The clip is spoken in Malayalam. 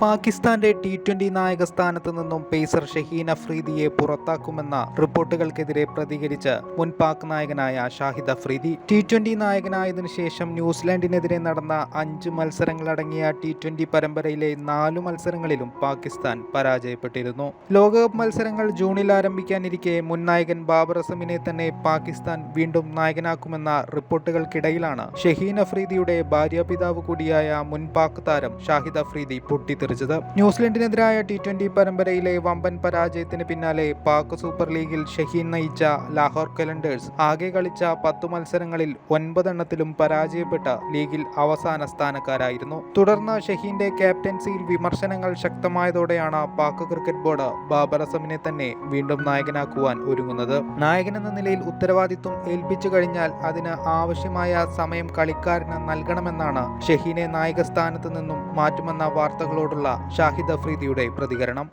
പാകിസ്ഥാന്റെ ടി ട്വന്റി നായക സ്ഥാനത്ത് നിന്നും പേസർ ഷഹീൻ അഫ്രീദിയെ പുറത്താക്കുമെന്ന റിപ്പോർട്ടുകൾക്കെതിരെ പ്രതികരിച്ച് മുൻ പാക് നായകനായ ഷാഹിദ് അഫ്രീദി ടി ട്വന്റി നായകനായതിനു ശേഷം ന്യൂസിലാൻഡിനെതിരെ നടന്ന അഞ്ച് മത്സരങ്ങളടങ്ങിയ ടി ട്വന്റി പരമ്പരയിലെ നാലു മത്സരങ്ങളിലും പാകിസ്ഥാൻ പരാജയപ്പെട്ടിരുന്നു. ലോകകപ്പ് മത്സരങ്ങൾ ജൂണിൽ ആരംഭിക്കാനിരിക്കെ മുൻ നായകൻ ബാബർ അസമിനെ തന്നെ പാകിസ്ഥാൻ വീണ്ടും നായകനാക്കുമെന്ന റിപ്പോർട്ടുകൾക്കിടയിലാണ് ഷഹീൻ അഫ്രീദിയുടെ ഭാര്യാപിതാവ് കൂടിയായ മുൻ പാക് താരം ഷാഹിദ് അഫ്രീദി പൊട്ടിത്തെറിച്ചത് ന്യൂസിലൻഡിനെതിരായ ടി ട്വന്റി പരമ്പരയിലെ വമ്പൻ പരാജയത്തിന് പിന്നാലെ പാക് സൂപ്പർ ലീഗിൽ ഷഹീൻ നയിച്ച ലാഹോർ കലണ്ടേഴ്സ് ആകെ കളിച്ച പത്തു മത്സരങ്ങളിൽ ഒൻപതെണ്ണത്തിലും പരാജയപ്പെട്ട ലീഗിൽ അവസാന സ്ഥാനക്കാരായിരുന്നു. തുടർന്ന് ഷഹീന്റെ ക്യാപ്റ്റൻസിയിൽ വിമർശനങ്ങൾ ശക്തമായതോടെയാണ് പാക് ക്രിക്കറ്റ് ബോർഡ് ബാബർ അസമിനെ തന്നെ വീണ്ടും നായകനാക്കുവാൻ ഒരുങ്ങുന്നത്. നായകൻ എന്ന നിലയിൽ ഉത്തരവാദിത്വം ഏൽപ്പിച്ചു കഴിഞ്ഞാൽ അതിന് ആവശ്യമായ സമയം കളിക്കാരന് നൽകണമെന്നാണ് ഷഹീനെ നായക സ്ഥാനത്ത് നിന്നും മാറ്റുമെന്ന വാർത്തകളോടുള്ള ഷാഹിദ് അഫ്രീദിയുടെ പ്രതികരണം.